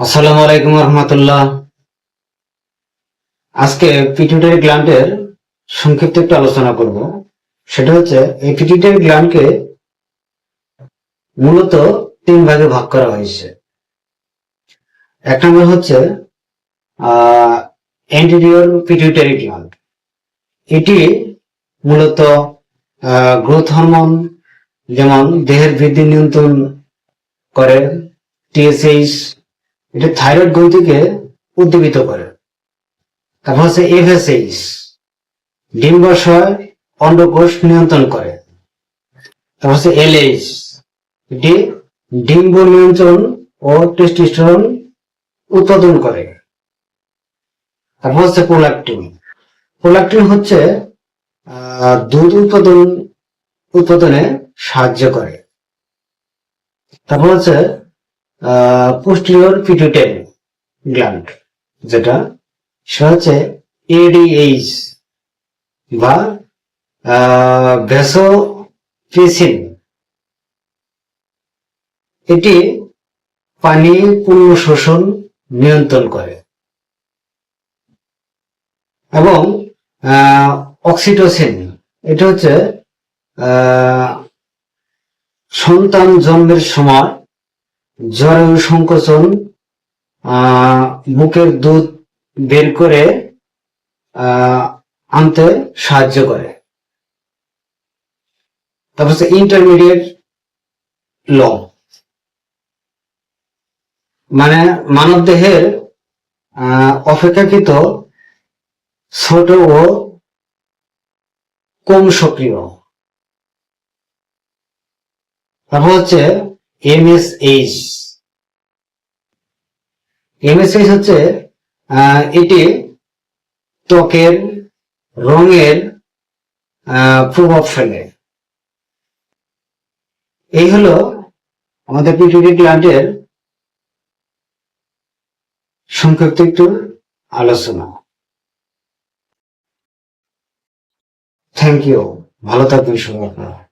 আসসালামু আলাইকুম রহমতুল্লাহ। আজকে পিটুইটারি গ্ল্যান্ডের সংক্ষিপ্ত একটু আলোচনা করব। সেটা হচ্ছে, এই পিটুইটারি গ্ল্যান্ডকে মূলত তিন ভাগে ভাগ করা হয়েছে। এক নম্বর হচ্ছে, আহ অ্যান্টিরিয়র পিটুইটারি গ্ল্যান্ড এটি মূলত গ্রোথ হরমোন যেমন দেহের বৃদ্ধি নিয়ন্ত্রণ করে টিএসএইচ এটা থাইরয়েড গ্রন্থিকে উদ্দীপিত করে। তারপর হচ্ছে এফএসএইচ ডিম্বাশয় অন্ডকোষ নিয়ন্ত্রণ করে। তারপর হচ্ছে এলএইচ এটি ডিম্ব নিয়ন্ত্রণ ও টেস্টোস্টেরন উৎপাদন করে। তারপর হচ্ছে প্রোল্যাক্টিন প্রোল্যাক্টিন হচ্ছে দুধ উৎপাদন, উৎপাদনে সাহায্য করে। তারপর হচ্ছে পোস্টিরিয়র পিটুইটারি গ্ল্যান্ড যেটা, সেটা হচ্ছে এডিএইচ বা ভেসোপ্রেসিন এটি পানি পূর্ণ শোষণ নিয়ন্ত্রণ করে এবং অক্সিটোসিন এটা হচ্ছে সন্তান জন্মের সময় জরায়ু সংকোচন বুকের দুধ বের করে আনতে সাহায্য করে। তারপর ইন্টারমিডিয়েট ল মানে মানব দেহের অপেক্ষাকৃত ছোট ও কম সক্রিয়। তারপর হচ্ছে এমএসএইচ এমএসএইচ হচ্ছে এটি ত্বকের রঙের প্রভাব ফেলে এই হলো আমাদের পিটুইটারি গ্ল্যান্ডের সংক্ষিপ্ত একটু আলোচনা। থ্যাংক ইউ ভালো থাকবেন সবাই আপনারা।